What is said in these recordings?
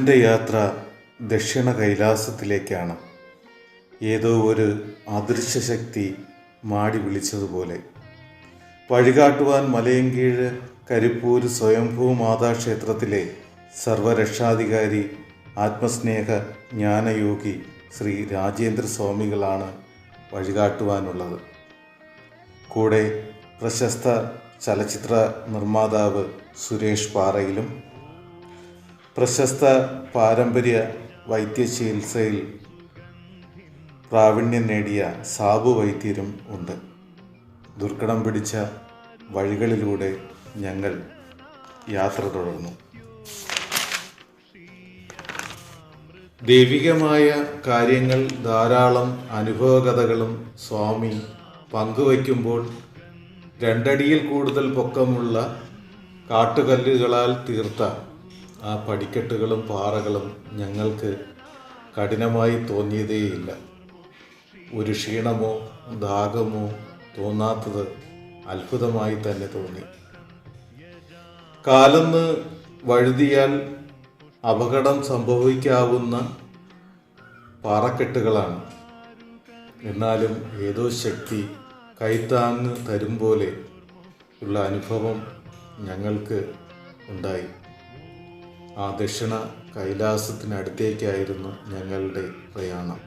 പ്രിയമുള്ളവരെ യാത്ര ദക്ഷിണ കൈലാസത്തിലേക്കാണ്. ഏതോ ഒരു അദൃശ്യ ശക്തി മാടി വിളിച്ചതുപോലെ. വഴികാട്ടുവാൻ മലയങ്കീഴ് കരിപ്പൂർ സ്വയംഭൂ മാതാ ക്ഷേത്രത്തിലെ സർവരക്ഷാധികാരി ആത്മസ്നേഹ ജ്ഞാനയോഗി ശ്രീ രാജേന്ദ്ര സ്വാമികളാണ് വഴികാട്ടുവാനുള്ളത്. കൂടെ പ്രശസ്ത ചലച്ചിത്ര നിർമ്മാതാവ് സുരേഷ് പാറയിലും പ്രശസ്ത പാരമ്പര്യ വൈദ്യചികിത്സയിൽ പ്രാവീണ്യം നേടിയ സാബു വൈദ്യരും ഉണ്ട്. ദുർഘടം പിടിച്ച വഴികളിലൂടെ ഞങ്ങൾ യാത്ര തുടർന്നു. ദൈവികമായ കാര്യങ്ങൾ ധാരാളം അനുഭവകഥകളും സ്വാമി പങ്കുവയ്ക്കുമ്പോൾ രണ്ടടിയിൽ കൂടുതൽ പൊക്കമുള്ള കാട്ടുകല്ലുകളാൽ തീർത്ത ആ പടിക്കെട്ടുകളും പാറകളും ഞങ്ങൾക്ക് കഠിനമായി തോന്നിയതേയില്ല. ഒരു ക്ഷീണമോ ദാഹമോ തോന്നാത്തത് അത്ഭുതമായി തന്നെ തോന്നി. കാലന്ന് വഴുതിയാൽ അപകടം സംഭവിക്കാവുന്ന പാറക്കെട്ടുകളാണ്. എന്നാലും ഏതോ ശക്തി കൈത്താങ്ങ് തരും പോലെ ഉള്ള അനുഭവം ഞങ്ങൾക്ക് ഉണ്ടായി. ആ ദക്ഷിണ കൈലാസത്തിനടുത്തേക്കായിരുന്നു ഞങ്ങളുടെ പ്രയാണം.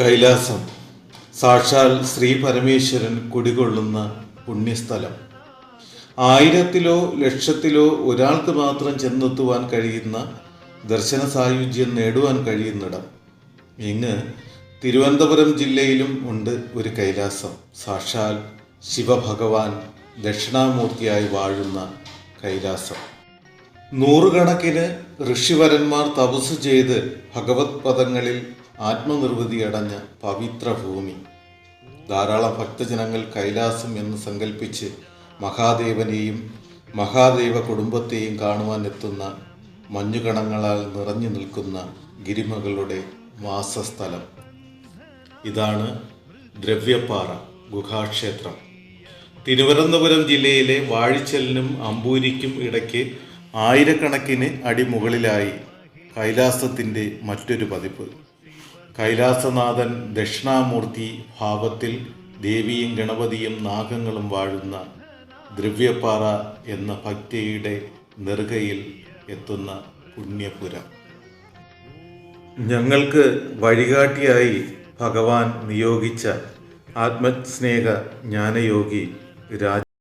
കൈലാസം സാക്ഷാൽ ശ്രീ പരമേശ്വരൻ കുടികൊള്ളുന്ന പുണ്യസ്ഥലം. ആയിരത്തിലോ ലക്ഷത്തിലോ ഒരാൾക്ക് മാത്രം ചെന്നെത്തുവാൻ കഴിയുന്ന ദർശന സായുജ്യം നേടുവാൻ കഴിയുന്നിടം ഇങ്ങ് തിരുവനന്തപുരം ജില്ലയിലും ഉണ്ട് ഒരു കൈലാസം. സാക്ഷാൽ ശിവഭഗവാൻ ദക്ഷിണാമൂർത്തിയായി വാഴുന്ന കൈലാസം. നൂറുകണക്കിന് ഋഷിവരന്മാർ തപസ് ചെയ്ത് ഭഗവത് പദങ്ങളിൽ ആത്മനിർവൃതി അടഞ്ഞ പവിത്ര ഭൂമി. ധാരാളം ഭക്തജനങ്ങൾ കൈലാസം എന്ന് സങ്കല്പിച്ച് മഹാദേവനെയും മഹാദേവ കുടുംബത്തെയും കാണുവാൻ എത്തുന്ന മഞ്ഞുകണങ്ങളാൽ നിറഞ്ഞു നിൽക്കുന്ന ഗിരിമകളുടെ വാസസ്ഥലം. ഇതാണ് ദ്രവ്യപ്പാറ ഗുഹാക്ഷേത്രം. തിരുവനന്തപുരം ജില്ലയിലെ വാഴിച്ചലിനും അമ്പൂരിക്കും ഇടയ്ക്ക് ആയിരക്കണക്കിന് അടി മുകളിലായി കൈലാസത്തിന്റെ മറ്റൊരു പതിപ്പ്. കൈലാസനാഥൻ ദക്ഷിണാമൂർത്തി ഭാവത്തിൽ ദേവിയും ഗണപതിയും നാഗങ്ങളും വാഴുന്ന ദ്രവ്യപ്പാറ എന്ന ഭക്തിയുടെ നെറുകയിൽ എത്തുന്ന പുണ്യപുരം. ഞങ്ങൾക്ക് വഴികാട്ടിയായി ഭഗവാൻ നിയോഗിച്ച ആത്മസ്നേഹ ജ്ഞാനയോഗി രാജ്യ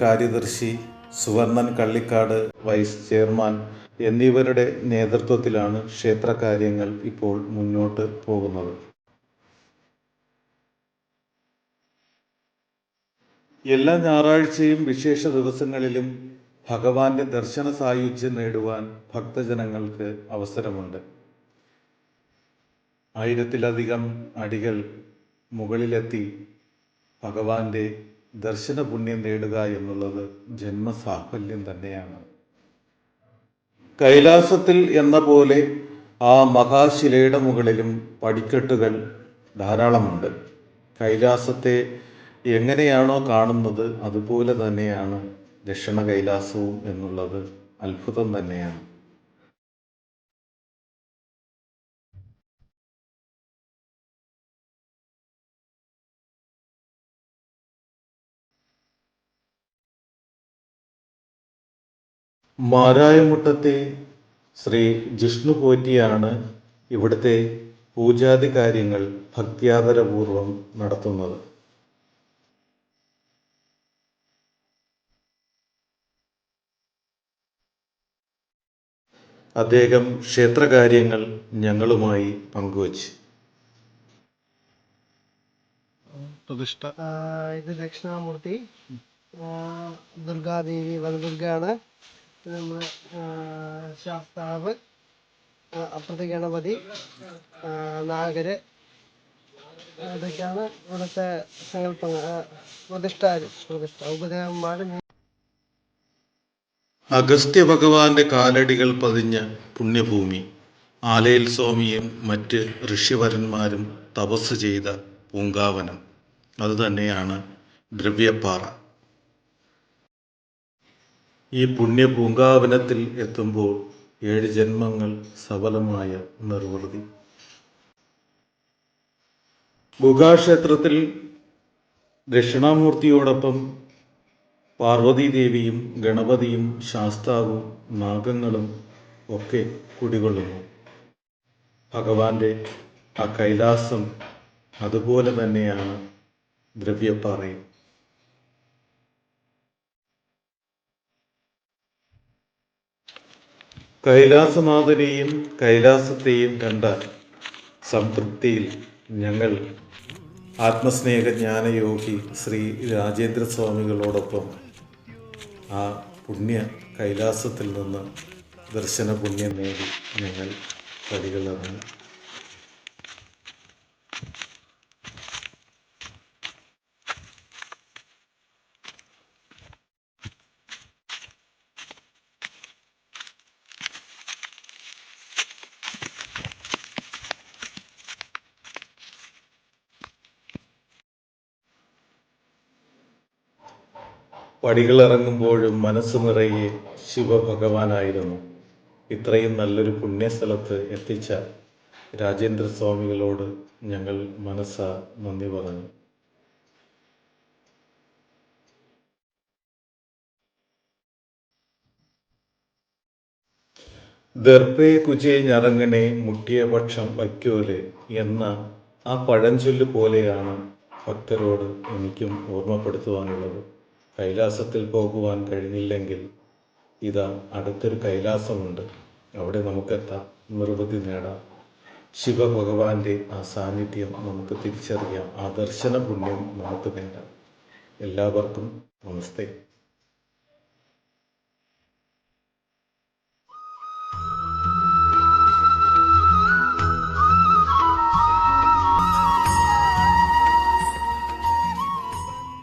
കാര്യദർശി സുവർണൻ കള്ളിക്കാട് വൈസ് ചെയർമാൻ എന്നിവരുടെ നേതൃത്വത്തിലാണ് ക്ഷേത്രകാര്യങ്ങൾ ഇപ്പോൾ മുന്നോട്ട് പോകുന്നത്. എല്ലാ ഞായറാഴ്ചയും വിശേഷ ദിവസങ്ങളിലും ഭഗവാന്റെ ദർശന സായുജ്യം നേടുവാൻ ഭക്തജനങ്ങൾക്ക് അവസരമുണ്ട്. ആയിരത്തിലധികം അടികൾ മുകളിലെത്തി ഭഗവാന്റെ ദർശന പുണ്യം നേടുക എന്നുള്ളത് ജന്മസാഫല്യം തന്നെയാണ്. കൈലാസത്തിൽ എന്ന പോലെ ആ മഹാശിലയുടെ മുകളിലും പടിക്കെട്ടുകൾ ധാരാളമുണ്ട്. കൈലാസത്തെ എങ്ങനെയാണോ കാണുന്നത് അതുപോലെ തന്നെയാണ് ദക്ഷിണ കൈലാസവും എന്നുള്ളത് അത്ഭുതം തന്നെയാണ്. മാരായമുട്ടത്തെ ശ്രീ ജിഷ്ണു പോറ്റിയാണ് ഇവിടുത്തെ പൂജാതി കാര്യങ്ങൾ ഭക്ത്യാദരപൂർവം നടത്തുന്നത്. അദ്ദേഹം ക്ഷേത്രകാര്യങ്ങൾ ഞങ്ങളുമായി പങ്കുവച്ചു. പ്രതിഷ്ഠ. ഇത് ദക്ഷിണാമൂർത്തി ദുർഗാദേവി വനദുർഗയാണ്. നമ്മുടെ ശാസ്താവ് അപ്പുറത്ത് ഗണപതി നാഗര് ഇതൊക്കെയാണ് ഇവിടുത്തെ സങ്കല്പങ്ങൾ പ്രതിഷ്ഠാര് പ്രതിഷ്ഠ പ്രതിഷ്ഠ ഉപദേവന്മാർ അഗസ്ത്യ ഭഗവാന്റെ കാലടികൾ പതിഞ്ഞ പുണ്യഭൂമി. ആലയിൽ സ്വാമിയും മറ്റ് ഋഷിവരന്മാരും തപസ് ചെയ്ത പൂങ്കാവനം. അതുതന്നെയാണ് ദ്രവ്യപ്പാറ. ഈ പുണ്യ പൂങ്കാവനത്തിൽ എത്തുമ്പോൾ ഏഴ് ജന്മങ്ങൾ സഫലമായ നിർവൃതി. ഗുഹാക്ഷേത്രത്തിൽ ദക്ഷിണാമൂർത്തിയോടൊപ്പം പാർവതീദേവിയും ഗണപതിയും ശാസ്താവും നാഗങ്ങളും ഒക്കെ കുടികൊള്ളുന്നു. ഭഗവാന്റെ ആ കൈലാസം അതുപോലെ തന്നെയാണ് ദ്രവ്യപ്പാറയും കൈലാസനാഥനെയും കൈലാസത്തെയും കണ്ട സംതൃപ്തിയിൽ ഞങ്ങൾ ആത്മസ്നേഹ ജ്ഞാനയോഗി ശ്രീ രാജേന്ദ്ര സ്വാമികളോടൊപ്പം ആ പുണ്യ കൈലാസത്തിൽ നിന്ന് ദർശന പുണ്യം നേടി ഞങ്ങൾ പടികളിറങ്ങി പടികളിറങ്ങുമ്പോഴും മനസ്സ് നിറയെ ശിവഭഗവാനായിരുന്നു. ഇത്രയും നല്ലൊരു പുണ്യസ്ഥലത്ത് എത്തിച്ച രാജേന്ദ്ര സ്വാമികളോട് ഞങ്ങൾ മനസ്സ നന്ദി പറഞ്ഞു. ദർപ്പേ കുജേ ഞറങ്ങനെ മുട്ടിയ പക്ഷം വയ്ക്കോൽ എന്ന ആ പഴഞ്ചൊല്ല് പോലെയാണ് ഭക്തരോട് എനിക്കും ഓർമ്മപ്പെടുത്തുവാനുള്ളത്. കൈലാസത്തിൽ പോകുവാൻ കഴിഞ്ഞില്ലെങ്കിൽ ഇതാ അടുത്തൊരു കൈലാസമുണ്ട്. അവിടെ നമുക്കെത്താം. നിർവൃതി നേടാം. ശിവഭഗവാന്റെ ആ സാന്നിധ്യം നമുക്ക് തിരിച്ചറിയാം. ആ ദർശന പുണ്യം നമുക്ക് നേടാം. എല്ലാവർക്കും നമസ്തേ.